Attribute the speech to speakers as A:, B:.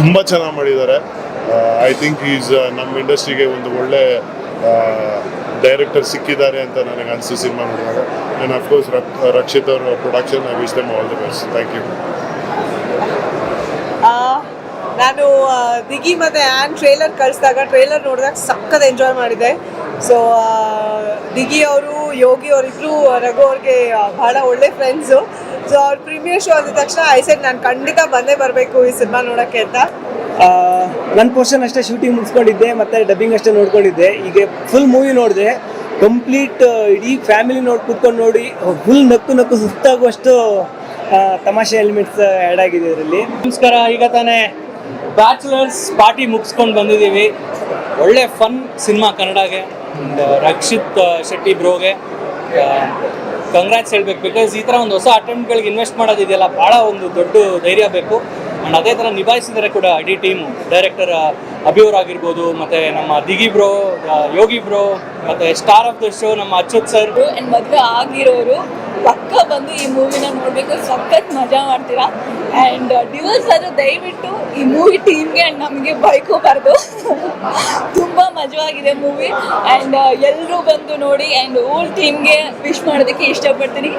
A: ತುಂಬ ಚೆನ್ನಾಗಿ ಮಾಡಿದ್ದಾರೆ. ಐ ಥಿಂಕ್ ಈಸ್ ನಮ್ಮ ಇಂಡಸ್ಟ್ರಿಗೆ ಒಂದು ಒಳ್ಳೆ ಡೈರೆಕ್ಟರ್ ಸಿಕ್ಕಿದ್ದಾರೆ ಅಂತ ನನಗೆ ಅನಿಸ್ತು ಸಿನಿಮಾ ನೋಡಿದಾಗ. ಆ್ಯಂಡ್ ಅಫ್ಕೋರ್ಸ್ ರಕ್ಷಿತ್ ಅವರ production I wish them all the best thank you
B: ನಾನು ದಿಗಿ ಮತ್ತೆ ಆ್ಯನ್ ಟ್ರೇಲರ್ ಕಳಿಸಿದಾಗ, ಟ್ರೇಲರ್ ನೋಡಿದಾಗ ಸಖತ್ ಎಂಜಾಯ್ ಮಾಡಿದೆ. ಸೊ ದಿಗಿ ಅವರು ಯೋಗಿ ಅವರಿಬ್ರು ರಘು ಅವ್ರಿಗೆ ಬಹಳ ಒಳ್ಳೆ ಫ್ರೆಂಡ್ಸು ಸೊ ಅವ್ರ ಪ್ರೀಮಿಯರ್ ಶೋ ಅಂದ ತಕ್ಷಣ ಐ ಸೆಡ್ ನಾನು ಖಂಡಿತ ಬಂದೇ ಬರಬೇಕು ಈ ಸಿನಿಮಾ ನೋಡೋಕ್ಕೆ ಅಂತ.
C: ನನ್ನ ಪೋರ್ಷನ್ ಅಷ್ಟೇ ಶೂಟಿಂಗ್ ಮುಗಿಸ್ಕೊಂಡಿದ್ದೆ ಮತ್ತೆ ಡಬ್ಬಿಂಗ್ ಅಷ್ಟೇ ನೋಡ್ಕೊಂಡಿದ್ದೆ. ಈಗ ಫುಲ್ ಮೂವಿ ನೋಡಿದೆ. ಕಂಪ್ಲೀಟ್ ಇಡೀ ಫ್ಯಾಮಿಲಿ ನೋಡಿ ಕೂತ್ಕೊಂಡು ನೋಡಿ ಫುಲ್ ನಕ್ಕು ನಕ್ಕು ಸುತ್ತಾಗುವಷ್ಟು ತಮಾಷೆ ಎಲಿಮೆಂಟ್ಸ್ ಆ್ಯಡ್ ಆಗಿದೆ ಇದರಲ್ಲಿ.
D: ನಮಸ್ಕಾರ ಈಗ ತಾನೇ ಬ್ಯಾಚುಲರ್ಸ್ ಪಾರ್ಟಿ ಮುಗಿಸ್ಕೊಂಡು ಬಂದಿದ್ದೀವಿ. ಒಳ್ಳೆ ಫನ್ ಸಿನಿಮಾ ಕನ್ನಡಗೆ. ರಕ್ಷಿತ್ ಶೆಟ್ಟಿ ಬ್ರೋಗೆ. ಕಂಗ್ರಾಟ್ಸ್ ಹೇಳ್ಬೇಕು ಬಿಕಾಸ್ ಈ ಥರ ಒಂದು ಹೊಸ ಅಟೆಂಪ್ಟ್ಗಳಿಗೆ ಇನ್ವೆಸ್ಟ್ ಮಾಡೋದಿದೆಯಲ್ಲ, ಭಾಳ ಒಂದು ದೊಡ್ಡ ಧೈರ್ಯ ಬೇಕು. ಆ್ಯಂಡ್ ಅದೇ ಥರ ನಿಭಾಯಿಸಿದರೆ ಕೂಡ ಇಡೀ ಟೀಮು ಡೈರೆಕ್ಟರ್ ಅಭಿಯವ್ರು ಆಗಿರ್ಬೋದು, ಮತ್ತು ನಮ್ಮ ದಿಗಿ ಬ್ರೋ ಯೋಗಿ ಬ್ರೋ ಮತ್ತು ಸ್ಟಾರ್ ಆಫ್ ದ ಶೋ ನಮ್ಮ ಅಚ್ಯುತ್ ಸರ್
E: ಅಂಡ್ ಮದುವೆ ಆಗಿರೋರು ಪಕ್ಕ ಬಂದು ಈ ಮೂವಿನ ನೋಡಬೇಕು, ಸಖತ್ ಮಜಾ ಮಾಡ್ತೀರಾ? ಆ್ಯಂಡ್ ಡಿವೋರ್ಸ್ ಅದು ದಯವಿಟ್ಟು ಈ ಮೂವಿ ಟೀಮ್ಗೆ ಆ್ಯಂಡ್ ನಮಗೆ ಬೈಕೋಬಾರ್ದು. ತುಂಬ ಮಜವಾಗಿದೆ ಮೂವಿ ಆ್ಯಂಡ್ ಎಲ್ಲರೂ ಬಂದು ನೋಡಿ ಆ್ಯಂಡ್ ಓಲ್ ಟೀಮ್ಗೆ ವಿಶ್ ಮಾಡೋದಕ್ಕೆ ಇಷ್ಟಪಡ್ತೀನಿ.